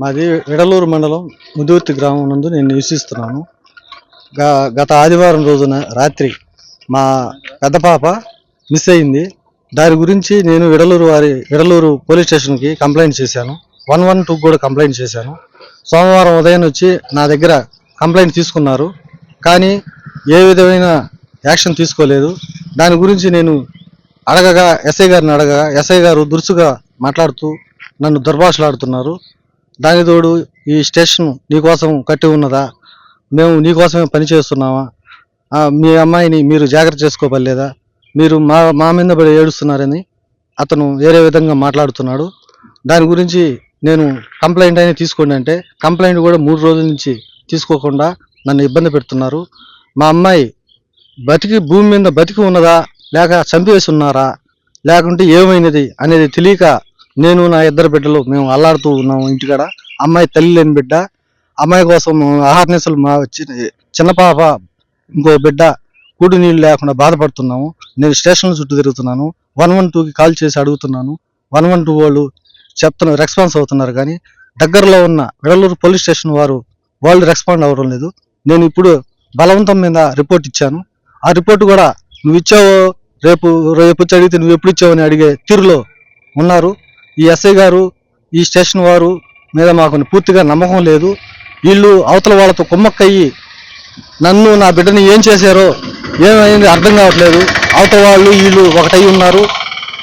మాది విడలూరు మండలం ముదుర్తి గ్రామం నందు నేను నివసిస్తున్నాను. గత ఆదివారం రోజున రాత్రి మా పెద్ద పాప మిస్ అయింది. దాని గురించి నేను విడలూరు వారి విడలూరు పోలీస్ స్టేషన్కి కంప్లైంట్ చేశాను. వన్ వన్ టూ కూడా కంప్లైంట్ చేశాను. సోమవారం ఉదయం వచ్చి నా దగ్గర కంప్లైంట్ తీసుకున్నారు. కానీ ఏ విధమైన యాక్షన్ తీసుకోలేదు. దాని గురించి నేను అడగగా ఎస్ఐ గారిని అడగగా ఎస్ఐ గారు దురుసుగా మాట్లాడుతూ నన్ను దుర్భాషలాడుతున్నారు. దానికి తోడు ఈ స్టేషన్ నీకోసం కట్టి ఉన్నదా? మేము నీకోసమే పని చేస్తున్నామా? మీ అమ్మాయిని మీరు జాగ్రత్త చేసుకోవలేదా మీరు మా మా మీద పడి ఏడుస్తున్నారని అతను వేరే విధంగా మాట్లాడుతున్నాడు. దాని గురించి నేను కంప్లైంట్ అయినా తీసుకోండి అంటే కంప్లైంట్ కూడా మూడు రోజుల నుంచి తీసుకోకుండా నన్ను ఇబ్బంది పెడుతున్నారు. మా అమ్మాయి బతికి భూమి మీద బతికి ఉన్నదా? లేక చంపేసి ఉన్నారా? లేకుంటే ఏమైనది అనేది తెలియక నేను నా ఇద్దరు బిడ్డలు మేము అల్లాడుతూ ఉన్నాము ఇంటికాడ. అమ్మాయి తల్లి లేని బిడ్డ. అమ్మాయి కోసం ఆహార్నిసలు మా చిన్న పాప ఇంకో బిడ్డ కూడి నీళ్ళు లేకుండా బాధపడుతున్నాము. నేను స్టేషన్ చుట్టూ తిరుగుతున్నాను. వన్ వన్ టూకి కాల్ చేసి అడుగుతున్నాను. వన్ వన్ టూ వాళ్ళు చెప్తున్నారు రెస్పాన్స్ అవుతున్నారు కానీ దగ్గరలో ఉన్న విడలూరు పోలీస్ స్టేషన్ వారు వాళ్ళు రెస్పాండ్ అవ్వడం లేదు. నేను ఇప్పుడు బలవంతం మీద రిపోర్ట్ ఇచ్చాను. ఆ రిపోర్ట్ కూడా నువ్వు ఇచ్చావో రేపు రేపు వచ్చి అడిగితే నువ్వు ఎప్పుడు ఇచ్చావని అడిగే తీరులో ఉన్నారు. ఈ ఎస్ఐ గారు ఈ స్టేషన్ వారు మీద మాకు పూర్తిగా నమ్మకం లేదు. వీళ్ళు అవతల వాళ్ళతో కుమ్మక్కయ్యి నన్ను నా బిడ్డని ఏం చేశారో ఏమైంది అర్థం కావట్లేదు. అవతల వాళ్ళు వీళ్ళు ఒకటై ఉన్నారు.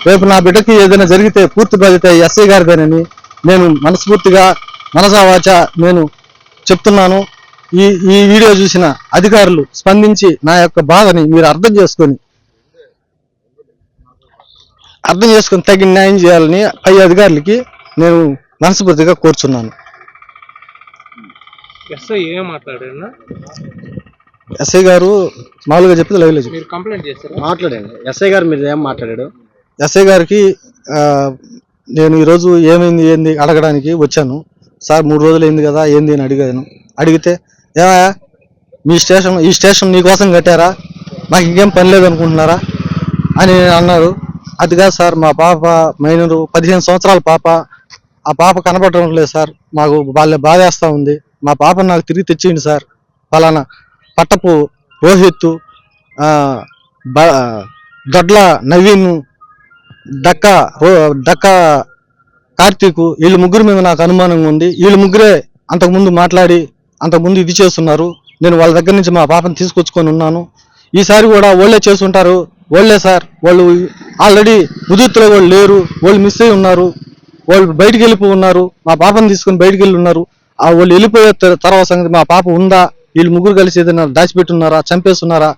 రేపు నా బిడ్డకి ఏదైనా జరిగితే పూర్తి బాధ్యత ఎస్ఐ గారిదేనని నేను మనస్ఫూర్తిగా మనసావాచ నేను చెప్తున్నాను. ఈ ఈ వీడియో చూసిన అధికారులు స్పందించి నా యొక్క బాధని మీరు అర్థం చేసుకొని అర్థం చేసుకొని తగిన న్యాయం చేయాలని పై అధికారులకి నేను మనస్ఫూర్తిగా కోరుచున్నాను. ఎస్ఐ ఏం మాట్లాడారు ఎస్ఐ గారు మామూలుగా చెప్తే లైవ్లో మీరు కంప్లైంట్ చేస్తారా మాట్లాడండి. ఎస్ఐ గారు మీరు ఏం మాట్లాడాడు ఎస్ఐ గారికి ఆ, నేను ఈరోజు ఏమైంది ఏంది అడగడానికి వచ్చాను. సార్ మూడు రోజులు అయింది కదా ఏంది అని అడిగాను. అడిగితే ఏమయ్యా మీ స్టేషన్ ఈ స్టేషన్ నీకోసం కట్టారా? నాకు ఇంకేం పని లేదనుకుంటున్నారా? అని అన్నారు. అది కాదు సార్ మా పాప మైనరు పదిహేను సంవత్సరాల పాప. ఆ పాప కనపడడం లేదు సార్. మాకు వాళ్ళ బాధేస్తా ఉంది. మా పాప నాకు తిరిగి తెచ్చింది సార్. ఫలానా పట్టపు రోహిత్ బ- దొడ్ల నవీన్ డక్క డక్క కార్తీక్ వీళ్ళ ముగ్గురు మీద నాకు అనుమానంగా ఉంది. వీళ్ళ ముగ్గురే అంతకుముందు మాట్లాడి అంతకుముందు ఇది చేస్తున్నారు. నేను వాళ్ళ దగ్గర నుంచి మా పాపను తీసుకొచ్చుకొని ఉన్నాను. ఈసారి కూడా వాళ్ళే చేస్తుంటారు. వాళ్ళే సార్. వాళ్ళు ఆల్రెడీ ముదుర్తిలో వాళ్ళు లేరు వాళ్ళు మిస్ అయి ఉన్నారు వాళ్ళు బయటికి వెళ్ళిపో ఉన్నారు మా పాపను తీసుకొని బయటికి వెళ్ళి ఉన్నారు. ఆ వాళ్ళు వెళ్ళిపోయే తర్వాత సంగతి మా పాప ఉందా వీళ్ళు ముగ్గురు కలిసి ఏదైనా దాచిపెట్టున్నారా చంపేస్తున్నారా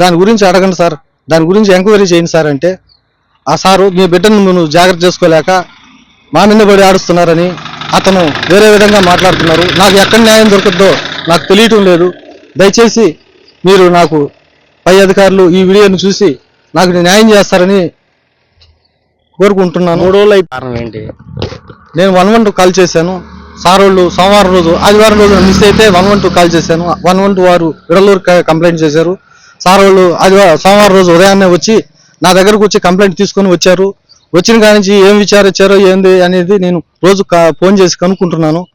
దాని గురించి అడగండి సార్. దాని గురించి ఎంక్వైరీ చేయండి సార్ అంటే ఆ సారు మీ బిడ్డను నువ్వు జాగ్రత్త చేసుకోలేక మా మీద పడి ఆడుస్తున్నారని అతను వేరే విధంగా మాట్లాడుతున్నారు. నాకు ఎక్కడ న్యాయం దొరుకుద్దో నాకు తెలియటం లేదు. దయచేసి మీరు నాకు పై అధికారులు ఈ వీడియోను చూసి నాకు న్యాయం చేస్తారని కోరుకుంటున్నాను. మూడు రోజులు అయి కారణం ఏంటి? నేను వన్ వన్ టూ కాల్ చేశాను. సార్ వాళ్ళు సోమవారం రోజు ఆదివారం రోజు మిస్ అయితే వన్ వన్ టూ కాల్ చేశాను. వన్ వన్ టూ వారు విడలూరు కంప్లైంట్ చేశారు. సార్ వాళ్ళు ఆదివారం సోమవారం రోజు ఉదయాన్నే వచ్చి నా దగ్గరకు వచ్చి కంప్లైంట్ తీసుకొని వచ్చారు. వచ్చిన కాడి నుంచి ఏం విచారించారో ఏంది అనేది నేను రోజు కా- ఫోన్ చేసి కనుక్కుంటున్నాను.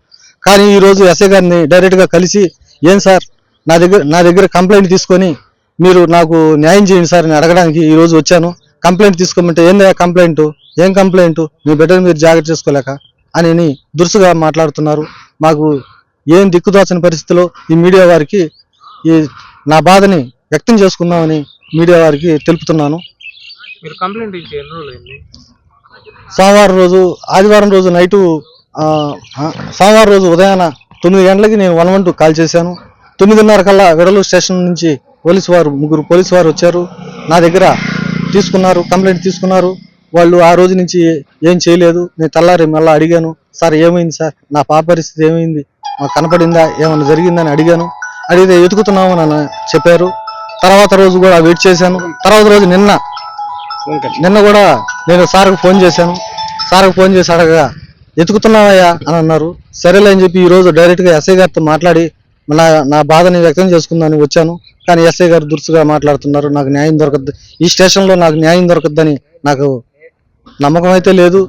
కానీ ఈ రోజు ఎస్ఐ గారిని డైరెక్ట్గా కలిసి ఏం సార్ నా దగ్గర నా దగ్గర కంప్లైంట్ తీసుకొని మీరు నాకు న్యాయం చేయండి సార్ అని అడగడానికి ఈ రోజు వచ్చాను. కంప్లైంట్ తీసుకోమంటే ఏందా కంప్లైంట్? ఏం కంప్లైంట్? మీ బిడ్డను మీరు జాగ్రత్త చేసుకోలేక? అని దురుసుగా మాట్లాడుతున్నారు. మాకు ఏం దిక్కుదోచని పరిస్థితిలో ఈ మీడియా వారికి ఈ నా బాధని వ్యక్తం చేసుకుందామని మీడియా వారికి తెలుపుతున్నాను. మీరు కంప్లైంట్ ఇచ్చి ఎన్ని రోజులు అయింది? సోమవారం రోజు ఆదివారం రోజు నైటు సోమవారం రోజు ఉదయాన తొమ్మిది గంటలకి నేను వన్ వన్ టూ కాల్ చేశాను. తొమ్మిదిన్నర కల్లా విడలూరు స్టేషన్ నుంచి పోలీసు వారు ముగ్గురు పోలీసు వారు వచ్చారు. నా దగ్గర తీసుకున్నారు కంప్లైంట్ తీసుకున్నారు. వాళ్ళు ఆ రోజు నుంచి ఏం చేయలేదు. నేను తెల్లారి మళ్ళీ అడిగాను సార్ ఏమైంది సార్? నా పాప పరిస్థితి ఏమైంది? మాకు కనపడిందా? ఏమైనా జరిగిందని అడిగాను. అడిగితే వెతుకుతున్నాము అని చెప్పారు. తర్వాత రోజు కూడా వెయిట్ చేశాను. తర్వాత రోజు నిన్న నిన్న కూడా నేను సార్కు ఫోన్ చేశాను. సార్కు ఫోన్ చేసి అడగగా ఎతుకుతున్నావయ్యా అని అన్నారు. సరేలే అని చెప్పి ఈ రోజు డైరెక్ట్గా ఎస్ఐ గారితో మాట్లాడి నా నా బాధని వ్యక్తం చేసుకుందని వచ్చాను. కానీ ఎస్ఐ గారు దురుసుగా మాట్లాడుతున్నారు. నాకు న్యాయం దొరకద్దు. ఈ స్టేషన్లో నాకు న్యాయం దొరకద్దని నాకు నమ్మకం అయితే లేదు.